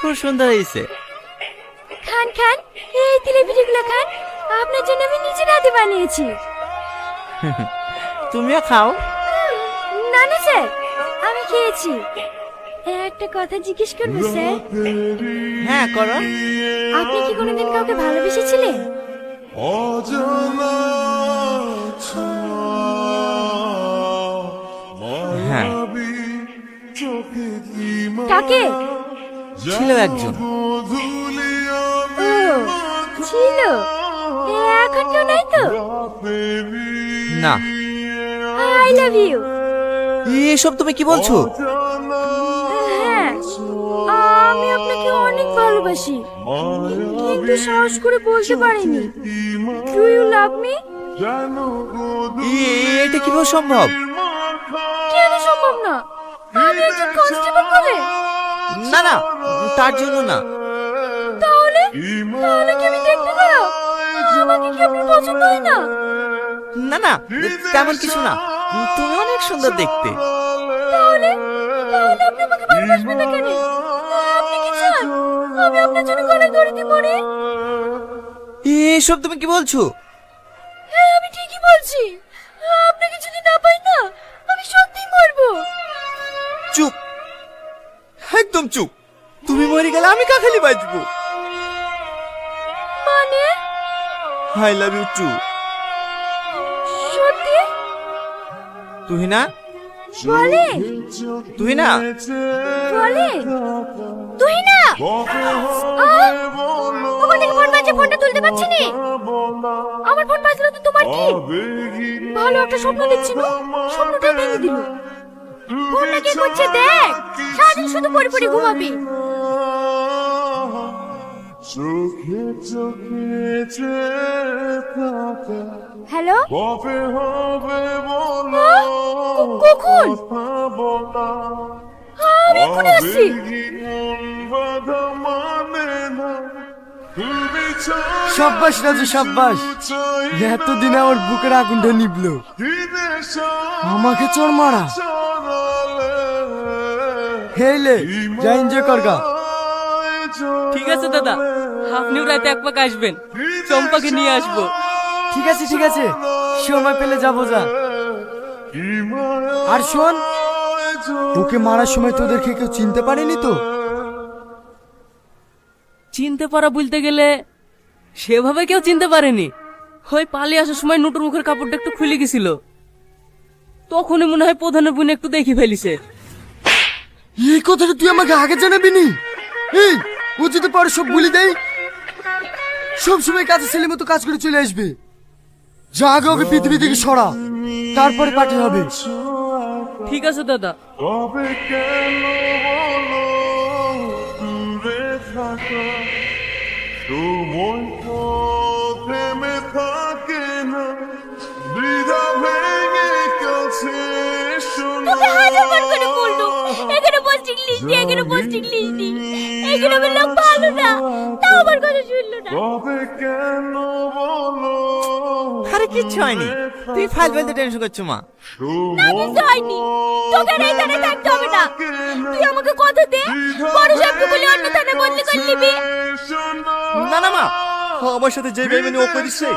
খুব সুন্দর হয়েছে। খান খান এই তিলে পিঠেগুলো খান। আপনার জন্য আমি নিজের হাতে বানিয়েছি। তুমিও খাও। না না স্যার আমি খেয়েছি। একটা কথা জিজ্ঞেস করব স্যার। হ্যাঁ করো। আপনি কি কোনোদিন কাউকে ভালোবেসেছিলেন? হ্যাঁ। কাকে? ছিল একজন। ছিল? এখন কেউ নাই তো? না। I love you. এসব তুমি কি বলছো? হ্যাঁ আমি আপনাকে অনেক ভালোবাসি কিন্তু সাহস করে বলতে পারিনি। ডু ইউ লাভ মি এটা কীভাবে সম্ভব? কেন সম্ভব না? আমি একজন কনস্টেবল বলে। না না তার জন্য না। তাহলে? তাহলে কি আমি দেখতে খারাপ আমাকে কি আপনার পছন্দ হয় না? না না তেমন কিছু না। তুমি অনেক সুন্দর দেখতে। তাহলে? তাহলে আপনি আমাকে ভালোবাসবেন না কেন? আপনি কি চান? আমি আপনার জন্য গলায় দড়িতে মরি এসব তুমি কি বলছো? হ্যাঁ আমি ঠিকই বলছি। আপনাকে যদি না পাই একদম চুপ। তুমি মরে গেলে আমি কাখালি বাঁচবো। মানে? আই লাভ ইউ টু সত্যি? তুই না? বলে? তুই না? বলে? তুই না! ওখান থেকে ফোন বাজছে ফোনটা তুলতে পারছি নি। আমার ফোন বাজলো তো তোমার কি? ভালো একটা স্বপ্ন দেখছি না। স্বপ্নটাই ভেঙে দিল। ফোনটা কে করছে দেখ! সারাদিন শুধু পড়ে পড়ে ঘুমাবি। চোখে চোখে হ্যালো? কবে হবে বলো! ক- কখন? কথা বলা। আমি এক্ষুনি আসছি। সাব্বাস রাজু সাব্বাস। এতদিন আমার বুকের আগুনটা নিবলো। আমাকে চোর মারা। হেলে যা এনজয় করগা ঠিক আছে দাদা আপনিও রাতে এক পাক আসবেন। চম্পাকে নিয়ে আসব। ঠিক আছে ঠিক আছে। সময় পেলে যাব যা। আর শোন ওকে মারার সময় তোদেরকে কেউ চিনতে পারেনি তো? চিনতে পারা বলতে গেলে সেভাবে কেউ চিনতে পারেনি। হয় পালিয়ে আসার সময় নুটুর মুখের কাপড়টা একটু খুলে গেছিল। তখনই মনে হয় প্রধানের বোন একটু দেখি ফেলিছে। এই কথাটা তুই আমাকে আগে জানাবি নি? এই ও যদি পরে সব বলি দেয় সব সময় কাজে ছেলে মতো কাজ করে চলে আসবে। যা আগে ওকে পৃথিবী থেকে সরা তারপরে পাঠে হবে। ঠিক আছে দাদা। কবে কেন বলো দূরে থাকা। সময় তো থেমে থাকে না দ্বিধা ভেঙে কাছে শোনা। তোকে হাজারবার করে বলল এখানে পোস্টিং লিস্ট দি এখানে পোস্টিং লিস্ট দি এখানে আমার লোক ভালো না তাও আমার কথা শুনলো না। কবে কেন বলো? আরে কিচ্ছু হয়নি। তুই ফাইল ফেলতে টেনশন করছ মা। না কিছু হয়নি। তোকে আর এইখানে থাকতে না। তুই আমাকে কথা দে। বড় সাহেবকে বলে অন্য থানা বদলি করে নিবি। না না মা। আমার সাথে যে বেইমানি ও করেছে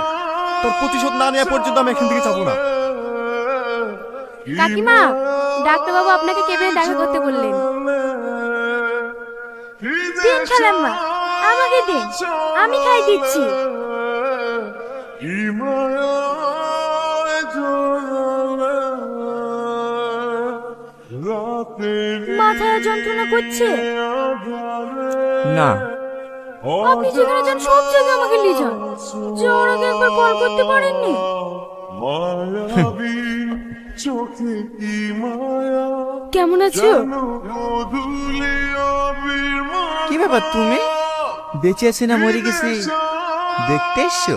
তোর প্রতিশোধ না নেওয়া পর্যন্ত আমি এখান থেকে যাব না। কাকিমা ডাক্তারবাবু আপনাকে কেবিনে দেখা করতে বললেন। দিন খালাম্মা আমাকে দিন। আমি খাই দিচ্ছি। মাথায় যন্ত্রণা করছে? না। আপনি যেখানে যান সব জায়গায় আমাকে নিয়ে যান। যাওয়ার আগে একবার কল করতে পারেননি? কেমন আছো? কি ব্যাপার তুমি? বেঁচে আছি না মরে গেছি? দেখতে এসছো?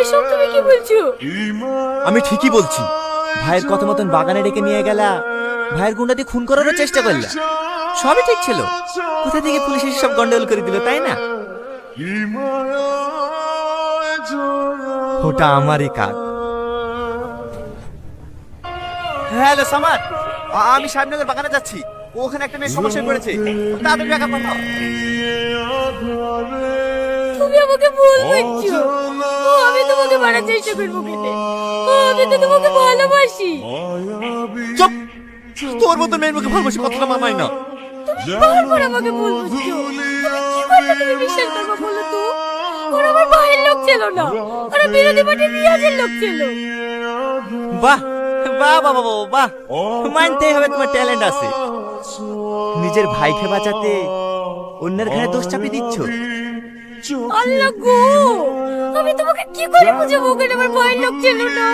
এসব তুমি কি বলছো? আমি ঠিকই বলছি। ভাইয়ের কথা মতন বাগানে ডেকে নিয়ে গেলা। ভাইয়ের গুন্ডা দিয়ে খুন করারও চেষ্টা করলা। সবই ঠিক ছিল। কোথা থেকে পুলিশ এসে সব গন্ডগোল করে দিল তাই না? ওটা আমারই কাজ। হ্যালো সামার আমি সাহেবনগর বাগানে যাচ্ছি। ওখানে একটা মেয়ে সমস্যায় পড়েছে। তাদের টাকা পাঠাও। তুমি আমাকে ভুল বুঝছ। ও, আমি তোমাকে মারার চেষ্টা করব কেটে আমি তো তোমাকে ভালোবাসি। চুপ। তোর মতো মেয়ের মুখে ভালোবাসি কথাটা মানায় না? বারবার আমাকে ভুল বুঝছ আমি কি করলে তুমি বিশ্বাস করব বলো তো? ওরা আমার ভাইয়ের লোক ছিল না। ওরা বিরোধী পার্টির রিয়াজের লোক ছিল। বাহ বাহ বাহ বাহ বাহ মানতেই হবে তোমার ট্যালেন্ট আছে। নিজের ভাইকে বাঁচাতে অন্যের ঘাড়ে দোষ চাপিয়ে দিচ্ছ? আল্লাহ গো আমি তোমাকে কি করে বুঝাবো? ওখানে আমার ভাইয়ের লোক ছিল না।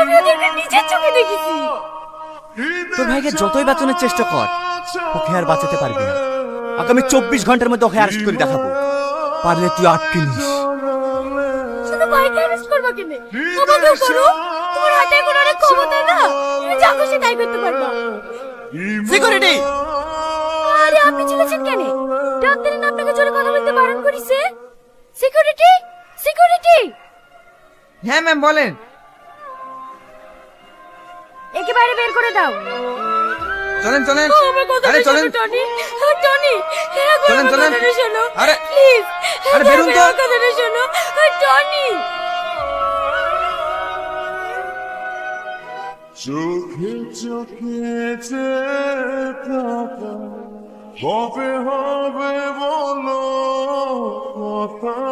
আমি ওদেরকে নিজের চোখে দেখেছি। তোর ভাইকে যতই বাঁচানোর চেষ্টা কর ওকে আর বাঁচাতে পারবি না। আগামী চব্বিশ ঘণ্টার মধ্যে ওকে অ্যারেস্ট করে দেখাবো। পারলে তুই আটকে নিস। শুধু ভাইকে অ্যারেস্ট করবা কেন আমাকেও করো। তোমার হাতে এখন অনেক ক্ষমতা না। তুমি যা খুশি তাই করতে পারবা। সিকিউরিটি আরে আপনি চলেছেন কেন? ডাক্তারের নাম আপনাকে জোরে কথা বলতে বারণ করেছে? সিকিউরিটি সিকিউরিটি হ্যাঁ ম্যাম বলেন। বাইরে বের করে দাও। চলেন চলেন। কথা আরে চলেন। টনি। টনি চলেন, চলেন। শোনো। আরে, প্লিজ আরে বেরুন তো। কথাটা শোনো। টনি। চোখে চোখে যে থাকা কবে হবে বলো কথা।